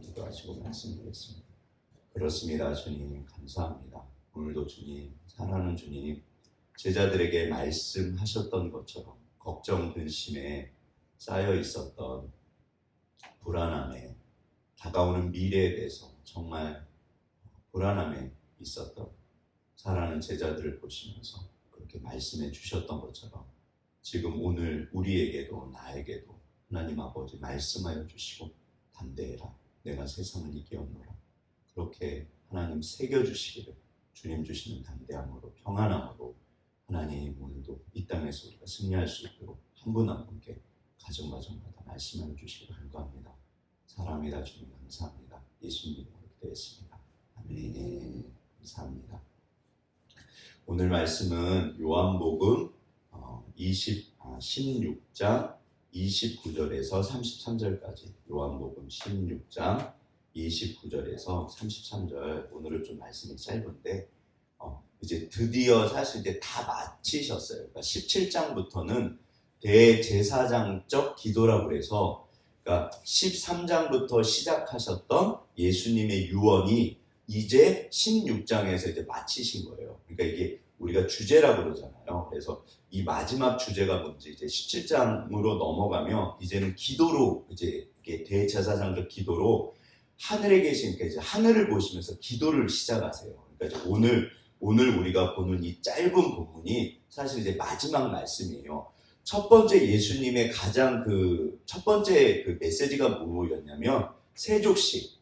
기도하시고 말씀드렸습니다. 그렇습니다. 주님 감사합니다. 오늘도 주님 사랑하는 주님 제자들에게 말씀하셨던 것처럼 걱정 근심에 쌓여 있었던 불안함에 다가오는 미래에 대해서 정말 불안함에 있었던 사랑하는 제자들을 보시면서 그렇게 말씀해 주셨던 것처럼 지금 오늘 우리에게도 나에게도 하나님 아버지 말씀하여 주시고 담대해라 내가 세상을 이기었노라 그렇게 하나님 새겨주시기를 주님 주시는 담대함으로 평안함으로 하나님 오늘도 이 땅에서 우리가 승리할 수 있도록 한 분 한 분께 가정가정마다 말씀하여 주시기를 간구합니다. 사랑합니다 주님. 감사합니다. 예수님 이름으로 기도했습니다. 아멘. 감사합니다. 오늘 말씀은 요한복음 어, 20, 아, 16장 29절에서 33절까지 요한복음 16장 29절에서 33절 오늘은 좀 말씀이 짧은데 어, 이제 드디어 사실 이제 다 마치셨어요. 그러니까 17장부터는 대제사장적 기도라고 그래서 그러니까 13장부터 시작하셨던 예수님의 유언이 이제 16장에서 이제 마치신 거예요. 그러니까 이게 우리가 주제라고 그러잖아요. 그래서 이 마지막 주제가 뭔지 이제 17장으로 넘어가면 이제는 기도로 이제 대제사장적 기도로 하늘에 계신 그러니까 이제 하늘을 보시면서 기도를 시작하세요. 그러니까 오늘 오늘 우리가 보는 이 짧은 본문이 사실 이제 마지막 말씀이에요. 첫 번째 예수님의 가장 그 첫 번째 그 메시지가 뭐였냐면 세족식.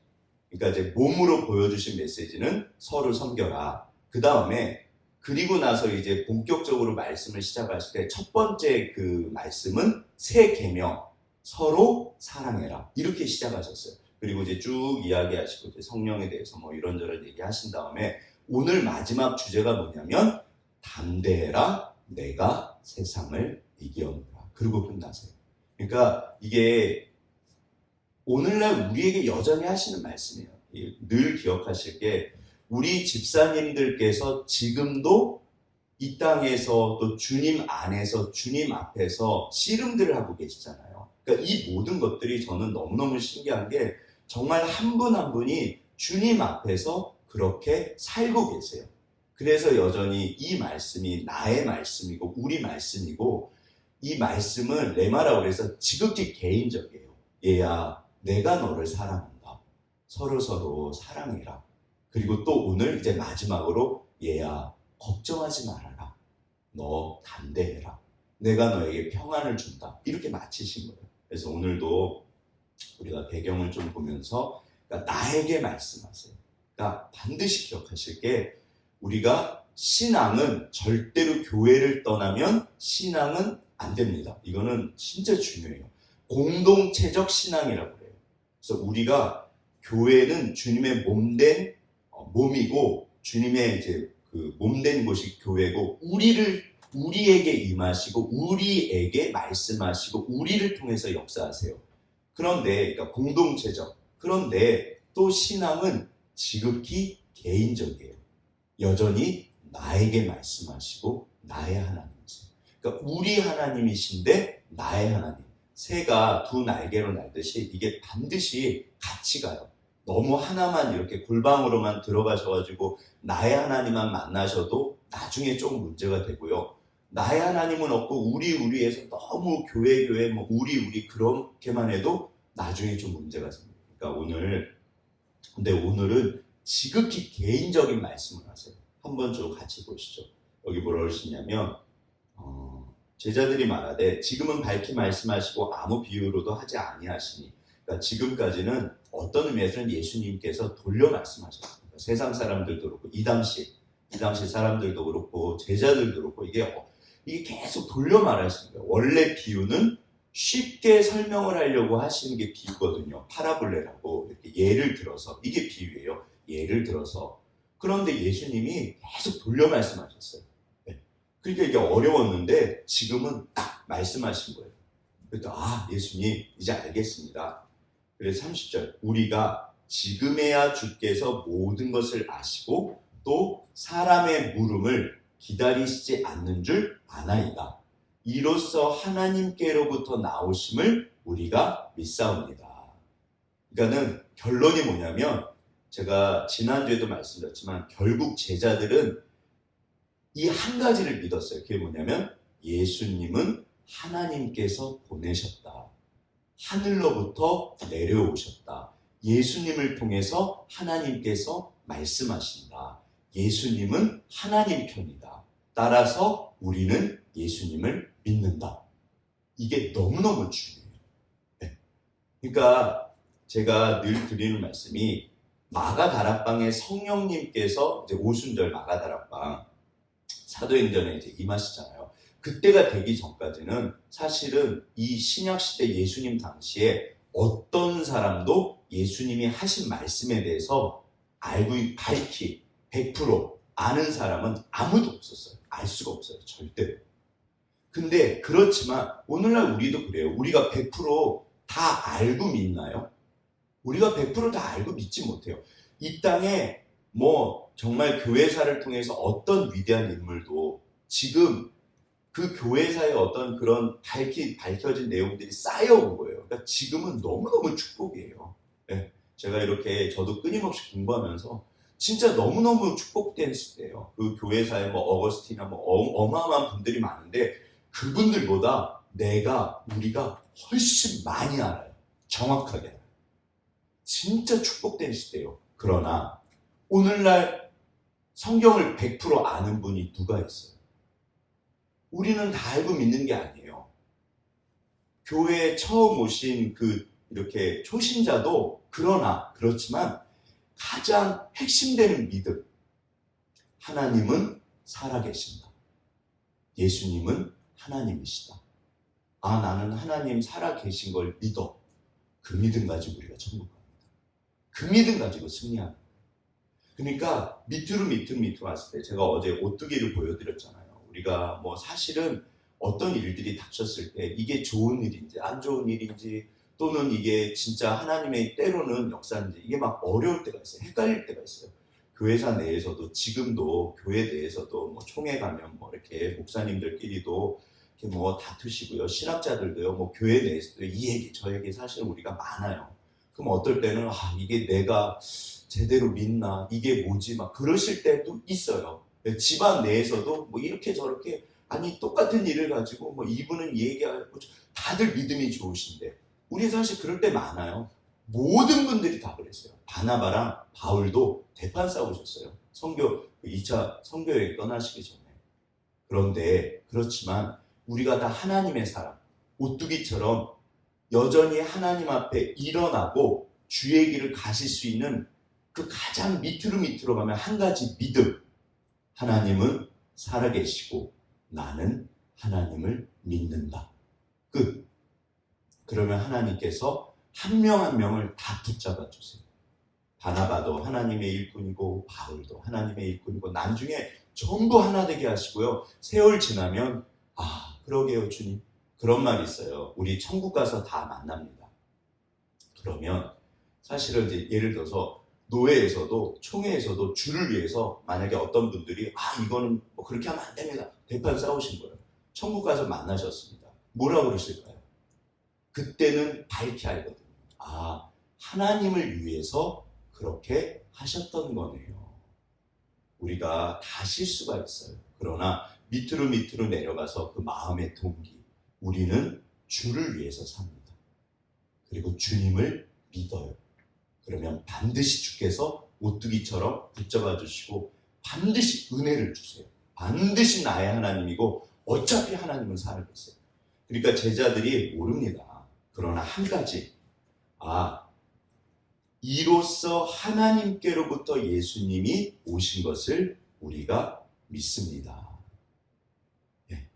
그러니까 이제 몸으로 보여주신 메시지는 서로 섬겨라. 그 다음에 그리고 나서 이제 본격적으로 말씀을 시작하실 때 첫 번째 그 말씀은 새 계명 서로 사랑해라 이렇게 시작하셨어요. 그리고 이제 쭉 이야기하시고 이제 성령에 대해서 뭐 이런저런 얘기하신 다음에 오늘 마지막 주제가 뭐냐면 담대해라 내가 세상을 이기었노라 그리고 끝나세요. 그러니까 이게 오늘날 우리에게 여전히 하시는 말씀이에요. 늘 기억하실 게 우리 집사님들께서 지금도 이 땅에서 또 주님 안에서 주님 앞에서 씨름들을 하고 계시잖아요. 그러니까 이 모든 것들이 저는 너무너무 신기한 게 정말 한 분 한 분이 주님 앞에서 그렇게 살고 계세요. 그래서 여전히 이 말씀이 나의 말씀이고 우리 말씀이고 이 말씀은 레마라고 해서 지극히 개인적이에요. 얘야, 내가 너를 사랑한다. 서로 서로 사랑해라. 그리고 또 오늘 이제 마지막으로 얘야, 걱정하지 말아라. 너 담대해라. 내가 너에게 평안을 준다. 이렇게 마치신 거예요. 그래서 오늘도 우리가 배경을 좀 보면서 그러니까 나에게 말씀하세요. 그러니까 반드시 기억하실 게 우리가 신앙은 절대로 교회를 떠나면 신앙은 안 됩니다. 이거는 진짜 중요해요. 공동체적 신앙이라고 그래요. 그래서 우리가 교회는 주님의 몸된 어, 몸이고 주님의 이제 그 몸된 곳이 교회고 우리를 우리에게 임하시고 우리에게 말씀하시고 우리를 통해서 역사하세요. 그런데 그러니까 공동체적 그런데 또 신앙은 지극히 개인적이에요. 여전히 나에게 말씀하시고 나의 하나님이세요. 그러니까 우리 하나님이신데 나의 하나님. 새가 두 날개로 날듯이 이게 반드시 같이 가요. 너무 하나만 이렇게 골방으로만 들어가셔가지고 나의 하나님만 만나셔도 나중에 좀 문제가 되고요. 나의 하나님은 없고 우리 우리에서 너무 교회 교회 뭐 우리 우리 그렇게만 해도 나중에 좀 문제가 생깁니다. 그러니까 오늘 근데 오늘은 지극히 개인적인 말씀을 하세요. 한번 좀 같이 보시죠. 여기 뭐라 그러시냐면 어, 제자들이 말하되 지금은 밝히 말씀하시고 아무 비유로도 하지 아니하시니 그러니까 지금까지는 어떤 의미에서는 예수님께서 돌려 말씀하셨습니다. 세상 사람들도 그렇고 이 당시 이 당시 사람들도 그렇고 제자들도 그렇고 이게 어, 이게 계속 돌려 거예요. 원래 비유는 쉽게 설명을 하려고 하시는 게 비유거든요. 파라볼레라고 이렇게 예를 들어서 이게 비유예요. 예를 들어서 그런데 예수님이 계속 돌려 말씀하셨어요. 네. 그러니까 이게 어려웠는데 지금은 딱 말씀하신 거예요. 그래서 아 예수님 이제 알겠습니다. 그래서 30절 우리가 지금에야 주께서 모든 것을 아시고 또 사람의 물음을 기다리시지 않는 줄 아나이다. 이로써 하나님께로부터 나오심을 우리가 믿사옵니다. 그러니까는 결론이 뭐냐면 제가 지난주에도 말씀드렸지만 결국 제자들은 이 한 가지를 믿었어요. 그게 뭐냐면 예수님은 하나님께서 보내셨다. 하늘로부터 내려오셨다. 예수님을 통해서 하나님께서 말씀하신다. 예수님은 하나님 편이다. 따라서 우리는 예수님을 믿는다. 이게 너무너무 중요해요. 네. 그러니까 제가 늘 드리는 말씀이 마가다락방에 성령님께서 이제 오순절 마가다락방 사도행전에 이제 임하시잖아요. 그때가 되기 전까지는 사실은 이 신약 시대 예수님 당시에 어떤 사람도 예수님이 하신 말씀에 대해서 알고 밝히 100% 아는 사람은 아무도 없었어요. 알 수가 없어요. 절대로. 근데 그렇지만 오늘날 우리도 그래요. 우리가 100%다 알고 믿나요? 우리가 100%다 알고 믿지 못해요. 이 땅에 뭐 정말 교회사를 통해서 어떤 위대한 인물도 지금 그 교회사의 어떤 그런 밝히, 밝혀진 내용들이 쌓여온 거예요. 그러니까 지금은 너무너무 축복이에요. 네. 제가 이렇게 저도 끊임없이 공부하면서 진짜 너무너무 축복된 시대예요. 그 교회사에 뭐 어거스티나 뭐 어, 어마어마한 분들이 많은데 그분들보다 내가 우리가 훨씬 많이 알아요. 정확하게. 진짜 축복된 시대예요. 그러나 오늘날 성경을 100% 아는 분이 누가 있어요? 우리는 다 알고 믿는 게 아니에요. 교회에 처음 오신 그 이렇게 초신자도 그러나 그렇지만 가장 핵심되는 믿음. 하나님은 살아계신다. 예수님은 하나님이시다. 아, 나는 하나님 살아계신 걸 믿어. 그 믿음 가지고 우리가 천국 갑니다. 그 믿음 가지고 승리하는 거예요. 그러니까 밑으로 밑으로 밑으로 왔을 때 제가 어제 오뚜기를 보여드렸잖아요. 우리가 뭐 사실은 어떤 일들이 닥쳤을 때 이게 좋은 일인지 안 좋은 일인지 또는 이게 진짜 하나님의 때로는 역사인지 이게 막 어려울 때가 있어요. 헷갈릴 때가 있어요. 교회사 내에서도 지금도 교회 내에서도 뭐 총회 가면 뭐 이렇게 목사님들끼리도 이렇게 뭐 다투시고요. 신학자들도요. 뭐 교회 내에서도 이 얘기 저 얘기 사실 우리가 많아요. 그럼 어떨 때는 아 이게 내가 제대로 믿나 이게 뭐지 막 그러실 때도 있어요. 집안 내에서도 뭐 이렇게 저렇게 아니 똑같은 일을 가지고 뭐 이분은 얘기하고 다들 믿음이 좋으신데 우리 사실 그럴 때 많아요. 모든 분들이 다 그랬어요. 바나바랑 바울도 대판 싸우셨어요. 성교 2차 성교여행 떠나시기 전에. 그런데 그렇지만 우리가 다 하나님의 사람, 오뚜기처럼 여전히 하나님 앞에 일어나고 주의 길을 가실 수 있는 그 가장 밑으로 밑으로 가면 한 가지 믿음. 하나님은 살아계시고 나는 하나님을 믿는다. 끝. 그러면 하나님께서 한명한 명을 다 붙잡아 주세요. 바나바도 하나님의 일꾼이고 바울도 하나님의 일꾼이고 나중에 전부 하나 되게 하시고요. 세월 지나면 아 그러게요 주님 그런 말이 있어요. 우리 천국 가서 다 만납니다. 그러면 사실은 이제 예를 들어서 노회에서도 총회에서도 주를 위해서 만약에 어떤 분들이 아 이거는 뭐 그렇게 하면 안 됩니다. 대판 싸우신 거예요. 천국 가서 만나셨습니다. 뭐라 그러실까요? 그때는 밝히 알거든요. 아 하나님을 위해서 그렇게 하셨던 거네요. 우리가 다 실수가 있어요. 그러나 밑으로 밑으로 내려가서 그 마음의 동기, 우리는 주를 위해서 삽니다. 그리고 주님을 믿어요. 그러면 반드시 주께서 오뚜기처럼 붙잡아 주시고 반드시 은혜를 주세요. 반드시 나의 하나님이고 어차피 하나님은 살아계세요. 그러니까 제자들이 모릅니다. 그러나 한 가지, 아, 이로써 하나님께로부터 예수님이 오신 것을 우리가 믿습니다. 예.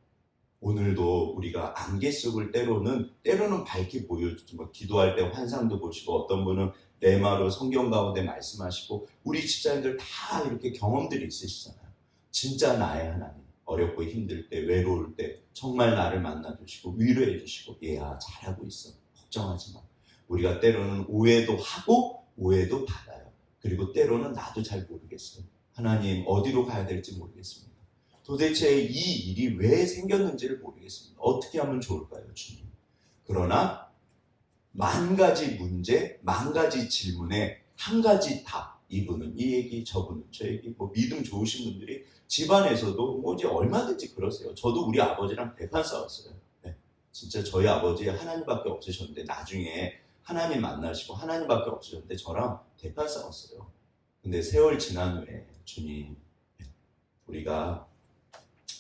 오늘도 우리가 안개 속을 때로는 때로는 밝게 보여주고 뭐 기도할 때 환상도 보시고 어떤 분은 레마로 성경 가운데 말씀하시고 우리 집사님들 다 이렇게 경험들이 있으시잖아요. 진짜 나의 하나님 어렵고 힘들 때 외로울 때 정말 나를 만나 주시고 위로해 주시고 얘야 잘하고 있어 걱정하지 마. 우리가 때로는 오해도 하고 오해도 받아요. 그리고 때로는 나도 잘 모르겠어요. 하나님 어디로 가야 될지 모르겠습니다. 도대체 이 일이 왜 생겼는지를 모르겠습니다. 어떻게 하면 좋을까요, 주님? 그러나 만 가지 문제, 만 가지 질문에 한 가지 답. 이분은 이 얘기, 저분은 저 얘기, 뭐 믿음 좋으신 분들이 집안에서도 뭐 이제 얼마든지 그러세요. 저도 우리 아버지랑 대판 싸웠어요. 네. 진짜 저희 아버지 하나님밖에 없으셨는데 나중에 하나님 만나시고 하나님밖에 없으셨는데 저랑 대판 싸웠어요. 근데 세월 지난 후에 주님 우리가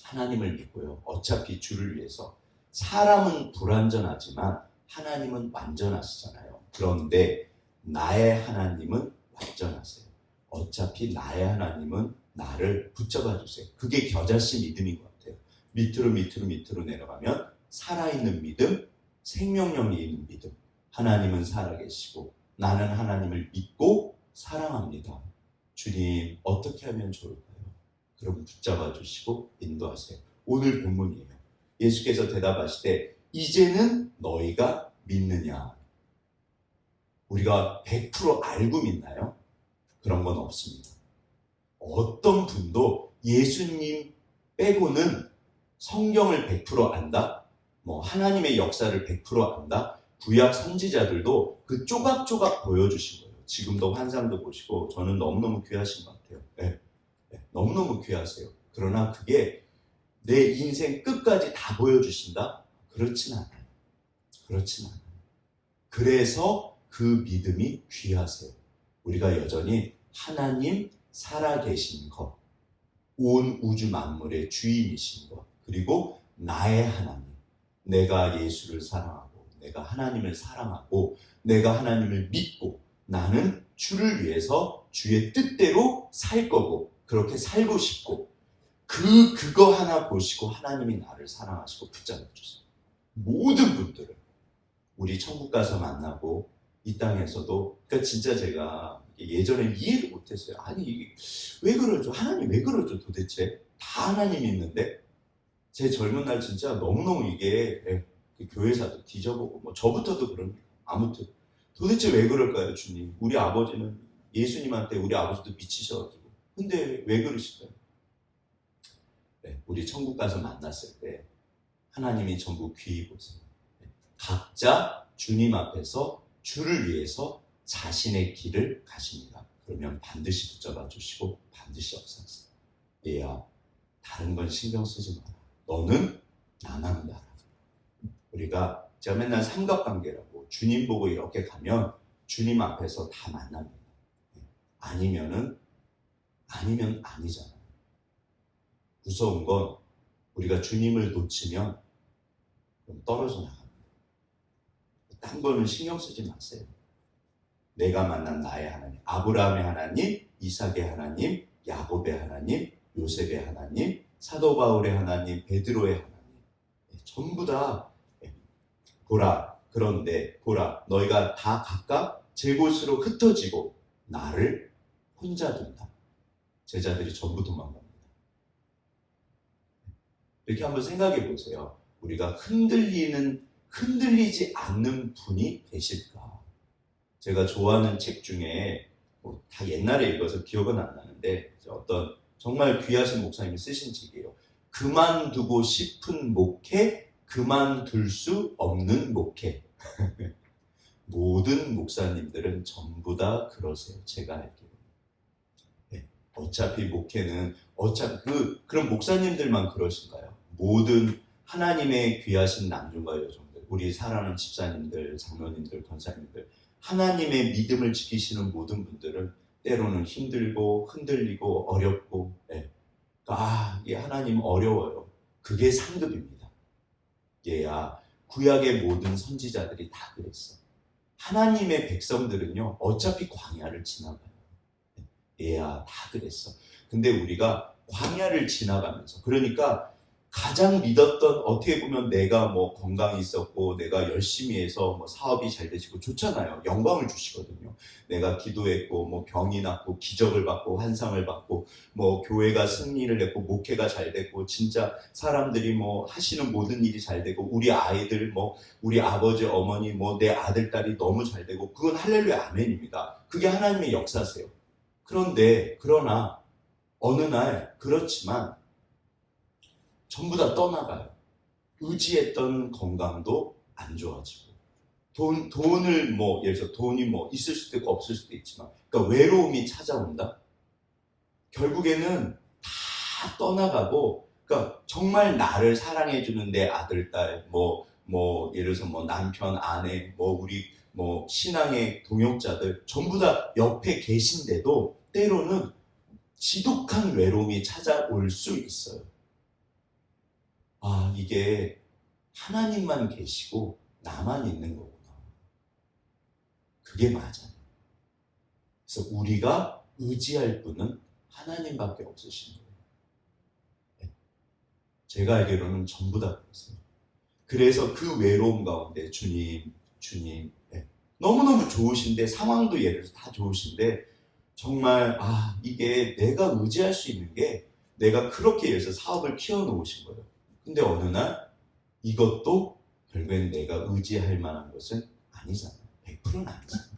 하나님을 믿고요. 어차피 주를 위해서 사람은 불완전하지만 하나님은 완전하시잖아요. 그런데 나의 하나님은 완전하세요. 어차피 나의 하나님은 나를 붙잡아 주세요. 그게 겨자씨 믿음인 것 같아요. 밑으로 밑으로 밑으로 내려가면 살아있는 믿음, 생명력이 있는 믿음. 하나님은 살아계시고 나는 하나님을 믿고 사랑합니다. 주님 어떻게 하면 좋을까요? 그럼 붙잡아 주시고 인도하세요. 오늘 본문이에요. 예수께서 대답하시되 이제는 너희가 믿느냐? 우리가 100% 알고 믿나요? 그런 건 없습니다. 어떤 분도 예수님 빼고는 성경을 100% 안다? 뭐 하나님의 역사를 100% 안다? 구약 선지자들도 그 조각조각 보여주신 거예요. 지금도 환상도 보시고 저는 너무너무 귀하신 것 같아요. 네. 네. 너무너무 귀하세요. 그러나 그게 내 인생 끝까지 다 보여주신다? 그렇진 않아요. 그렇진 않아요. 그래서 그 믿음이 귀하세요. 우리가 여전히 하나님 살아계신 것, 온 우주 만물의 주인이신 것, 그리고 나의 하나님, 내가 예수를 사랑하고, 내가 하나님을 사랑하고, 내가 하나님을 믿고, 나는 주를 위해서 주의 뜻대로 살 거고, 그렇게 살고 싶고, 그, 그거 하나 보시고 하나님이 나를 사랑하시고 붙잡아 주세요. 모든 분들을. 우리 천국 가서 만나고, 이 땅에서도, 그러니까 진짜 제가 예전에 이해를 못했어요. 아니, 왜 그러죠? 하나님 왜 그러죠 도대체? 다 하나님 있는데? 제 젊은 날 진짜 너무너무 이게 예, 그 교회사도 뒤져보고, 뭐 저부터도 그럽니다. 아무튼. 도대체 왜 그럴까요, 주님? 우리 아버지는 예수님한테 우리 아버지도 미치셔가지고. 근데 왜 그러실까요? 네, 우리 천국 가서 만났을 때 하나님이 전부 귀히 보세요. 네, 각자 주님 앞에서 주를 위해서 자신의 길을 가십니다. 그러면 반드시 붙잡아 주시고 반드시 역사하세요. 얘야, 다른 건 신경 쓰지 마라. 너는 나만 봐라. 우리가 제가 맨날 삼각관계라고 주님 보고 이렇게 가면 주님 앞에서 다 만납니다. 네, 아니면은 아니면 아니잖아요. 무서운 건 우리가 주님을 놓치면 좀 떨어져 나갑니다. 딴 거는 신경 쓰지 마세요. 내가 만난 나의 하나님, 아브라함의 하나님, 이삭의 하나님, 야곱의 하나님, 요셉의 하나님, 사도 바울의 하나님, 베드로의 하나님, 네, 전부 다 네, 보라. 그런데 보라, 너희가 다 각각 제 곳으로 흩어지고 나를 혼자 둔다. 제자들이 전부 도망갑니다. 이렇게 한번 생각해 보세요. 우리가 흔들리는, 흔들리지 않는 분이 계실까? 제가 좋아하는 책 중에 뭐 다 옛날에 읽어서 기억은 안 나는데 어떤 정말 귀하신 목사님이 쓰신 책이에요. 그만두고 싶은 목회, 그만둘 수 없는 목회. 모든 목사님들은 전부 다 그러세요. 제가 알기로. 네, 어차피 목회는 어차피 그 그런 목사님들만 그러신가요? 모든 하나님의 귀하신 남종과 여종들, 우리 사랑하는 집사님들, 장로님들, 권사님들, 하나님의 믿음을 지키시는 모든 분들은 때로는 힘들고 흔들리고 어렵고, 예. 아, 이게 하나님 어려워요. 그게 상급입니다. 얘야, 구약의 모든 선지자들이 다 그랬어. 하나님의 백성들은요, 어차피 광야를 지나가요. 얘야, 다 그랬어. 근데 우리가 광야를 지나가면서, 그러니까 가장 믿었던 어떻게 보면 내가 뭐 건강이 있었고 내가 열심히 해서 뭐 사업이 잘 되시고 좋잖아요. 영광을 주시거든요. 내가 기도했고 뭐 병이 낫고 기적을 받고 환상을 받고 뭐 교회가 승리를 했고 목회가 잘 됐고 진짜 사람들이 뭐 하시는 모든 일이 잘 되고 우리 아이들 뭐 우리 아버지 어머니 뭐 내 아들 딸이 너무 잘 되고 그건 할렐루야 아멘입니다. 그게 하나님의 역사세요. 그런데 그러나 어느 날 그렇지만 전부 다 떠나가요. 의지했던 건강도 안 좋아지고, 돈, 돈을 뭐, 예를 들어 돈이 뭐 있을 수도 있고 없을 수도 있지만, 그러니까 외로움이 찾아온다? 결국에는 다 떠나가고, 그러니까 정말 나를 사랑해 주는 내 아들, 딸, 뭐, 뭐, 예를 들어서 뭐 남편, 아내, 뭐 우리 뭐 신앙의 동역자들 전부 다 옆에 계신데도 때로는 지독한 외로움이 찾아올 수 있어요. 아, 이게 하나님만 계시고 나만 있는 거구나. 그게 맞아요. 그래서 우리가 의지할 분은 하나님밖에 없으신 거예요. 네. 제가 알기로는 전부 다 그랬어요. 그래서 그 외로움 가운데 주님, 주님, 네. 너무너무 좋으신데 상황도 예를 들어서 다 좋으신데 정말 아 이게 내가 의지할 수 있는 게 내가 그렇게 해서 사업을 키워놓으신 거예요. 근데 어느 날 이것도 결국엔 내가 의지할 만한 것은 아니잖아요. 100%는 아니잖아요.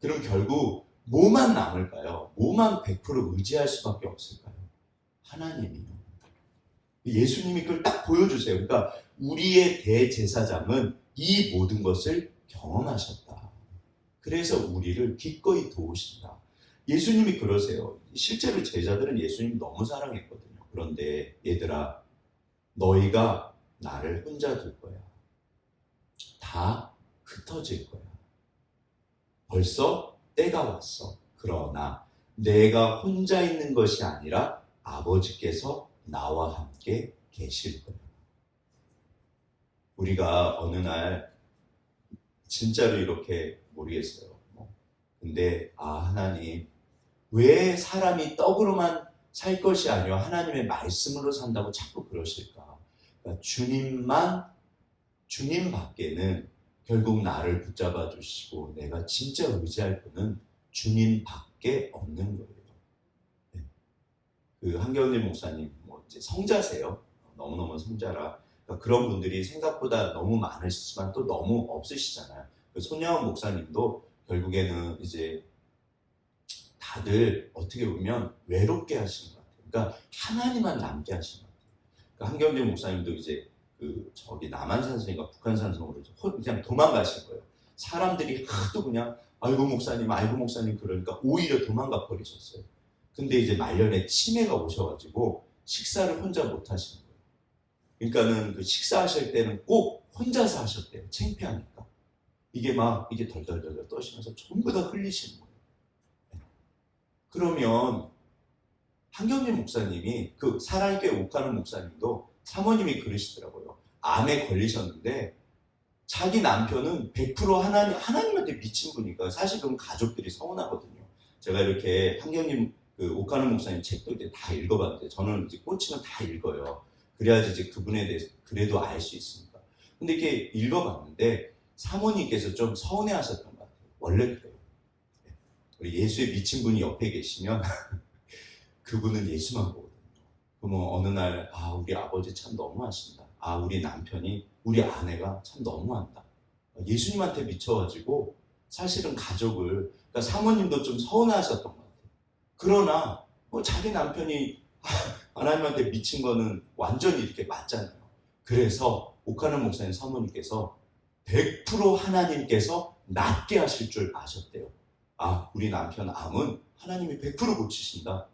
그럼 결국 뭐만 남을까요? 뭐만 100% 의지할 수밖에 없을까요? 하나님이요. 예수님이 그걸 딱 보여주세요. 그러니까 우리의 대제사장은 이 모든 것을 경험하셨다. 그래서 우리를 기꺼이 도우신다. 예수님이 그러세요. 실제로 제자들은 예수님 너무 사랑했거든요. 그런데 얘들아, 너희가 나를 혼자 둘 거야. 다 흩어질 거야. 벌써 때가 왔어. 그러나 내가 혼자 있는 것이 아니라 아버지께서 나와 함께 계실 거야. 우리가 어느 날 진짜로 이렇게 모르겠어요. 뭐. 근데 아 하나님 왜 사람이 떡으로만 살 것이 아니라 하나님의 말씀으로 산다고 자꾸 그러실까? 그러니까 주님만 주님 밖에는 결국 나를 붙잡아 주시고 내가 진짜 의지할 분은 주님 밖에 없는 거예요. 네. 그 한경일 목사님 뭐 이제 성자세요. 너무너무 성자라 그러니까 그런 분들이 생각보다 너무 많으시지만 또 너무 없으시잖아요. 그 손혜원 목사님도 결국에는 이제 다들 어떻게 보면 외롭게 하시는 것 같아요. 그러니까 하나님만 남게 하시는. 그러니까 한경재 목사님도 이제 그 저기 남한산성인가 북한산성으로 그냥 도망가신 거예요. 사람들이 하도 그냥 아이고 목사님, 아이고 목사님 그러니까 오히려 도망가 버리셨어요. 근데 이제 말년에 치매가 오셔가지고 식사를 혼자 못 하시는 거예요. 그러니까는 그 식사하실 때는 꼭 혼자서 하셨대요. 창피하니까. 이게 막 이게 덜덜덜덜 떠시면서 전부 다 흘리시는 거예요. 네. 그러면 한경림 목사님이 그 사랑교회 옥하는 목사님도 사모님이 그러시더라고요. 암에 걸리셨는데 자기 남편은 100% 하나님 하나님한테 미친 분이니까 사실 그건 가족들이 서운하거든요. 제가 이렇게 한경님 그 옥하는 목사님 책도 이제 다 읽어봤는데 저는 이제 꽂히면 다 읽어요. 그래야지 이제 그분에 대해서 그래도 알 수 있으니까. 근데 이렇게 읽어봤는데 사모님께서 좀 서운해 하셨던 것 같아요. 원래 그래요. 네. 우리 예수에 미친 분이 옆에 계시면 그분은 예수만 보거든요. 그러면 어느 날, 아, 우리 아버지 참 너무하신다. 아, 우리 남편이, 우리 아내가 참 너무한다. 예수님한테 미쳐가지고 사실은 가족을, 그러니까 사모님도 좀 서운하셨던 것 같아요. 그러나 뭐 자기 남편이 하나님한테 미친 거는 완전히 이렇게 맞잖아요. 그래서 옥하는 목사님 사모님께서 100% 하나님께서 낫게 하실 줄 아셨대요. 아, 우리 남편 암은 하나님이 100% 고치신다.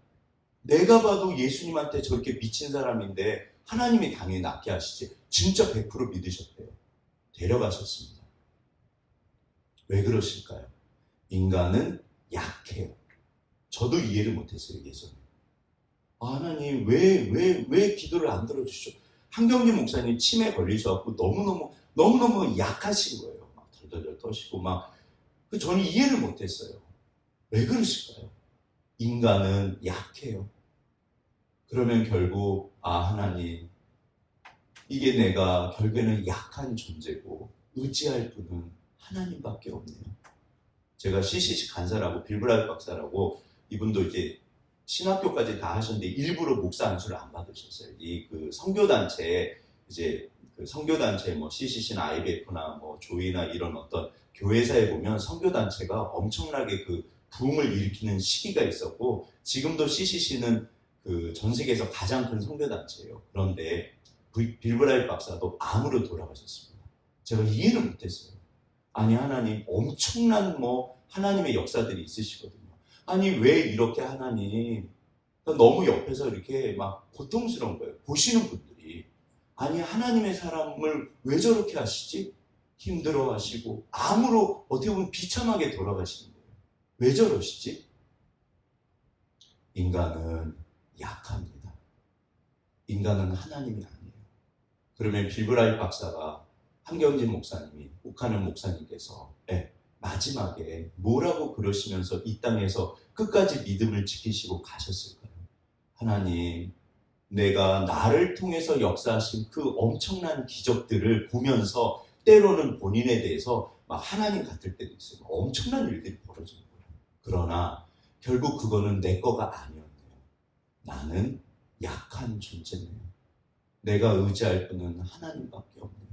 내가 봐도 예수님한테 저렇게 미친 사람인데 하나님이 당연히 낫게 하시지. 진짜 100% 믿으셨대요. 데려가셨습니다. 왜 그러실까요? 인간은 약해요. 저도 이해를 못했어요, 예전에. 아, 하나님, 왜, 왜, 왜 기도를 안 들어주시죠? 한경진 목사님 치매 걸리셔갖고 너무너무, 너무너무 약하신 거예요. 막 덜덜덜 떠시고 막. 그 저는 이해를 못했어요. 왜 그러실까요? 인간은 약해요. 그러면 결국, 아, 하나님, 이게 내가 결국에는 약한 존재고, 의지할 분은 하나님밖에 없네요. 제가 CCC 간사라고, 빌브라이 박사라고, 이분도 이제 신학교까지 다 하셨는데, 일부러 목사 안수를 안 받으셨어요. 이그 성교단체, 이제 그 성교단체 뭐 CCC나 IBF나 뭐 조이나 이런 어떤 교회사에 보면 성교단체가 엄청나게 그 부흥을 일으키는 시기가 있었고 지금도 CCC는 그 전 세계에서 가장 큰 선교 단체예요. 그런데 빌브라이 박사도 암으로 돌아가셨습니다. 제가 이해를 못했어요. 아니 하나님 엄청난 뭐 하나님의 역사들이 있으시거든요. 아니 왜 이렇게 하나님 그러니까 너무 옆에서 이렇게 막 고통스러운 거예요. 보시는 분들이 아니 하나님의 사람을 왜 저렇게 하시지? 힘들어 하시고 암으로 어떻게 보면 비참하게 돌아가시는. 왜 저러시지? 인간은 약합니다. 인간은 하나님이 아니에요. 그러면 빌브라이 박사가 한경진 목사님이 옥하는 목사님께서 예, 마지막에 뭐라고 그러시면서 이 땅에서 끝까지 믿음을 지키시고 가셨을까요? 하나님, 내가 나를 통해서 역사하신 그 엄청난 기적들을 보면서 때로는 본인에 대해서 막 하나님 같을 때도 있어요. 엄청난 일들이 거예요. 그러나 결국 그거는 내 거가 아니었네요. 나는 약한 존재네요. 내가 의지할 분은 하나님밖에 없네요.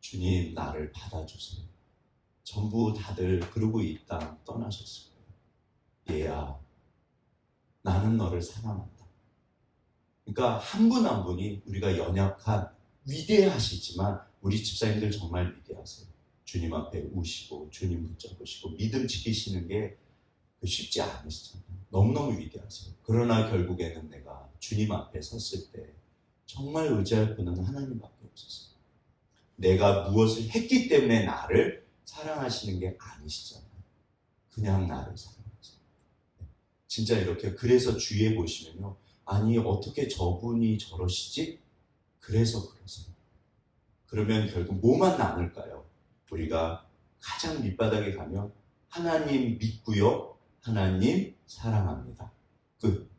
주님, 나를 받아주세요. 전부 다들 그러고 이 땅 떠나셨을 거예요. 얘야, 나는 너를 사랑한다. 그러니까 한 분 한 분이 우리가 연약한 위대하시지만 우리 집사님들 정말 위대하세요. 주님 앞에 우시고 주님 붙잡으시고 믿음 지키시는 게 쉽지 않으시잖아요. 너무너무 위대하세요. 그러나 결국에는 내가 주님 앞에 섰을 때 정말 의지할 분은 하나님밖에 없었어요. 내가 무엇을 했기 때문에 나를 사랑하시는 게 아니시잖아요. 그냥 나를 사랑하세요. 진짜 이렇게 그래서 주위에 보시면요. 아니 어떻게 저분이 저러시지? 그래서 그러세요. 그러면 결국 뭐만 남을까요? 우리가 가장 밑바닥에 가면 하나님 믿고요. 하나님 사랑합니다. 끝.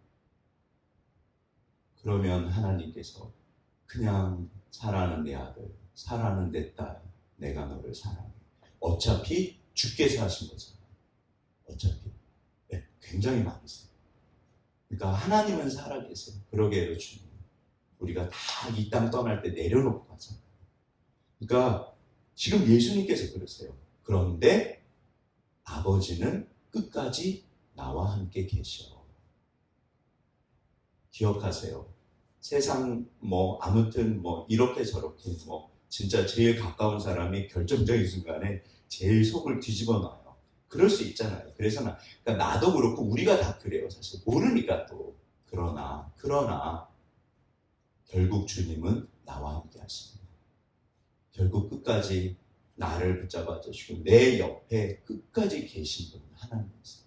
그러면 하나님께서 그냥 사랑하는 내 아들, 사랑하는 내 딸, 내가 너를 사랑해. 어차피 주께서 하신 거잖아요. 어차피. 네, 굉장히 많이 써요. 그러니까 하나님은 살아계세요. 그러게요, 주님. 우리가 다 이 땅 떠날 때 내려놓고 가잖아요. 그러니까 지금 예수님께서 그러세요. 그런데 아버지는 끝까지 나와 함께 계셔. 기억하세요. 세상 뭐 아무튼 뭐 이렇게 저렇게 뭐 진짜 제일 가까운 사람이 결정적인 순간에 제일 속을 뒤집어 놔요. 그럴 수 있잖아요. 그래서 나, 그러니까 나도 그렇고 우리가 다 그래요. 사실 모르니까 또 그러나 그러나 결국 주님은 나와 함께 하십니다. 결국 끝까지 나를 붙잡아 주시고 내 옆에 끝까지 계신 분은 하나님이세요.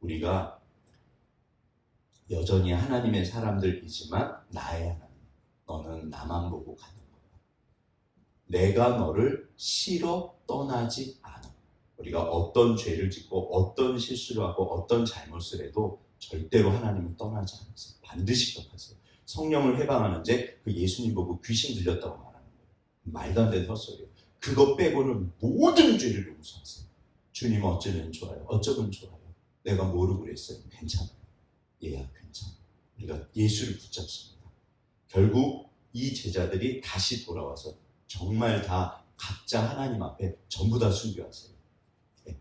우리가 여전히 하나님의 사람들이지만 나의 하나님. 너는 나만 보고 가는 거야. 내가 너를 싫어 떠나지 않아. 우리가 어떤 죄를 짓고 어떤 실수를 하고 어떤 잘못을 해도 절대로 하나님은 떠나지 않으세요. 반드시 떠나세요. 성령을 해방하는 제 그 예수님 보고 귀신 들렸다고 말하는 거예요. 말도 안 되는 헛소리예요. 그거 빼고는 모든 죄를 용서하세요. 주님 어쩌면 좋아요. 어쩌면 좋아요. 내가 모르고 그랬어요. 괜찮아요. 얘야 괜찮아. 우리가 예수를 붙잡습니다. 결국 이 제자들이 다시 돌아와서 정말 다 각자 하나님 앞에 전부 다 순교하세요. 네.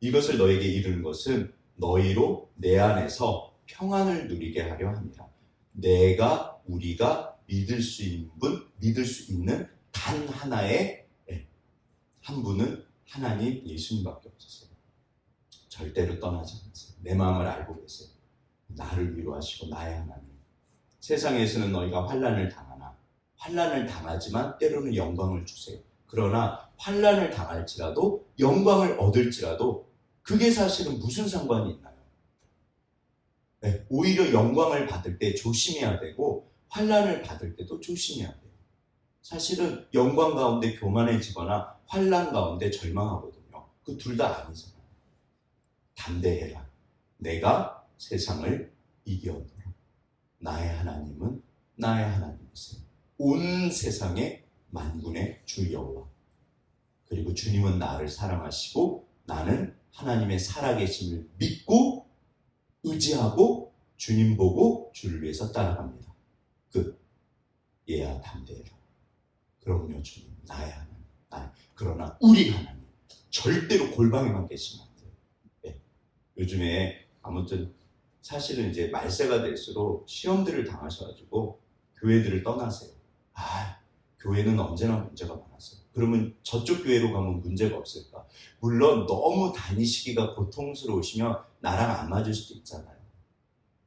이것을 너에게 이루는 것은 너희로 내 안에서 평안을 누리게 하려 합니다. 내가 우리가 믿을 수 있는 분, 믿을 수 있는 단 하나의 네, 한 분은 하나님 예수님밖에 없었어요. 절대로 떠나지 않으세요. 내 마음을 알고 계세요. 나를 위로하시고 나의 하나님. 세상에서는 너희가 환란을 당하나 환란을 당하지만 때로는 영광을 주세요. 그러나 환란을 당할지라도 영광을 얻을지라도 그게 사실은 무슨 상관이 있나요? 네, 오히려 영광을 받을 때 조심해야 되고 환란을 받을 때도 조심해야 돼요. 사실은 영광 가운데 교만해지거나 환란 가운데 절망하거든요. 그 둘 다 아니잖아요. 담대해라. 내가 세상을 이겨노라. 나의 하나님은 나의 하나님이세요. 온 세상의 만군의 주 여호와. 그리고 주님은 나를 사랑하시고 나는 하나님의 살아계심을 믿고 의지하고 주님 보고 주를 위해서 따라갑니다. 끝. 얘야 담대해라. 그럼요 주님 나의 하나님. 그러나 우리 하나님 절대로 골방에만 계시면 안 돼요. 네. 요즘에 아무튼 사실은 이제 말세가 될수록 시험들을 당하셔가지고 교회들을 떠나세요. 아, 교회는 언제나 문제가 많았어요. 그러면 저쪽 교회로 가면 문제가 없을까? 물론 너무 다니시기가 고통스러우시면 나랑 안 맞을 수도 있잖아요.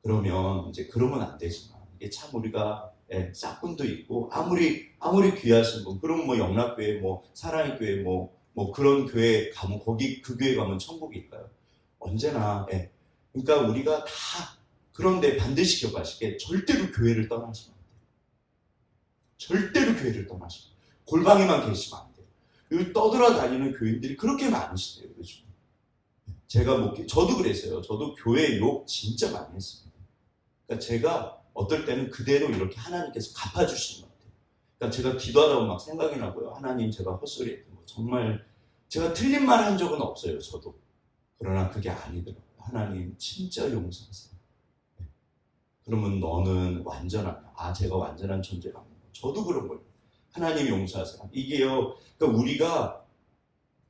그러면 이제 그러면 안 되지만 이게 참 우리가 예, 짝분도 있고 아무리 아무리 귀하신 분 그럼 뭐 영락교회 뭐 사랑의 교회 뭐뭐 그런 교회 가면 거기 그 교회 가면 천국일까요? 언제나 예. 그러니까 우리가 다 그런데 반드시 기억하시게 절대로 교회를 떠나시면 안 돼요. 절대로 교회를 떠나시면. 골방에만 계시면 안 돼요. 여기 떠돌아다니는 교인들이 그렇게 많으시대요 요즘. 제가 뭐 저도 그랬어요. 저도 교회 욕 진짜 많이 했습니다. 그러니까 제가 어떨 때는 그대로 이렇게 하나님께서 갚아주시는 것 같아요. 그러니까 제가 기도하다 보면 막 생각이 나고요. 하나님 제가 헛소리했던 거 정말 제가 틀린 말 한 적은 없어요. 저도. 그러나 그게 아니더라고요. 하나님 진짜 용서하세요. 네. 그러면 너는 완전하냐? 아 제가 완전한 존재가 아니고 저도 그런 거예요. 하나님 용서하세요. 이게요. 그러니까 우리가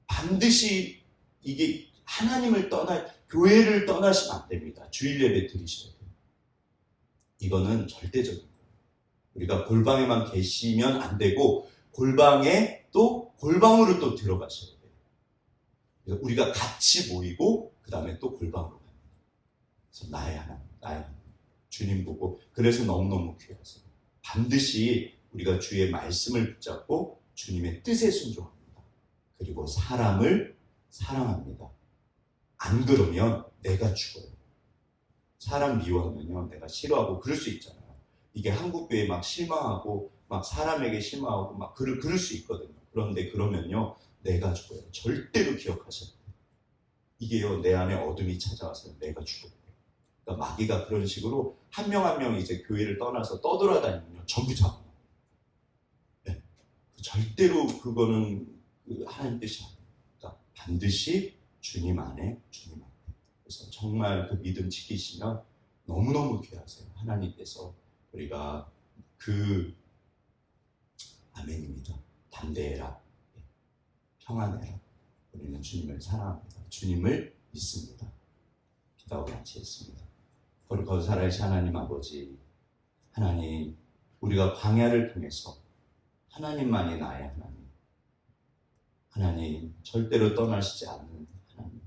반드시 이게 하나님을 떠나 교회를 떠나시면 안 됩니다. 주일 예배 드리셔야 돼요. 이거는 절대적인 거예요. 우리가 골방에만 계시면 안 되고 골방에 또 골방으로 또 들어가셔야 돼요. 그래서 우리가 같이 모이고 그 다음에 또 골방으로 갑니다. 그래서 나의 하나님, 나의 하나님, 주님 보고 그래서 너무너무 귀하세요. 반드시 우리가 주의 말씀을 붙잡고 주님의 뜻에 순종합니다. 그리고 사람을 사랑합니다. 안 그러면 내가 죽어요. 사람 미워하면요, 내가 싫어하고 그럴 수 있잖아요. 이게 한국 교회 막 실망하고 막 사람에게 실망하고 막 그럴, 그럴 수 있거든요. 그런데 그러면요, 내가 죽어요. 절대로 기억하셔야 돼요. 이게요, 내 안에 어둠이 찾아와서 내가 죽어요. 그러니까 마귀가 그런 식으로 한 명 한명 이제 교회를 떠나서 떠돌아다니면요, 전부 잡아요. 네. 절대로 그거는 그 하나님 뜻이 아닙니다. 그러니까 반드시 주님 안에, 주님 안에. 그래서 정말 그 믿음 지키시면 너무너무 귀하세요. 하나님께서 우리가 그 아멘입니다. 담대해라. 예. 평안해라. 우리는 주님을 사랑합니다. 주님을 믿습니다. 기도하고 같이 했습니다. 거룩하고 살아계신 하나님 아버지, 하나님, 우리가 광야를 통해서 하나님만이 나의 하나님, 하나님, 절대로 떠나시지 않는 하나님,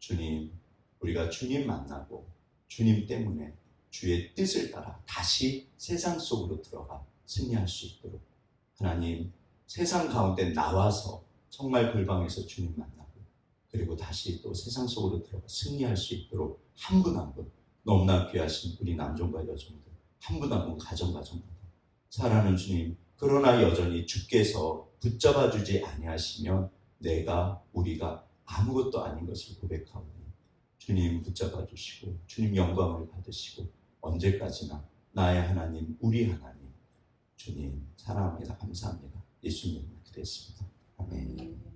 주님, 우리가 주님 만나고 주님 때문에 주의 뜻을 따라 다시 세상 속으로 들어가 승리할 수 있도록 하나님 세상 가운데 나와서 정말 골방에서 주님 만나고 그리고 다시 또 세상 속으로 들어가 승리할 수 있도록 한 분 한 분 너무나 귀하신 우리 남종과 여종들 한 분 한 분 가정 가정마다 사랑하는 주님 그러나 여전히 주께서 붙잡아 주지 아니하시면 내가 우리가 아무것도 아닌 것을 고백하오니 주님 붙잡아 주시고 주님 영광을 받으시고 언제까지나 나의 하나님, 우리 하나님, 주님 사랑합니다. 감사합니다. 예수님을 기도했습니다. 아멘.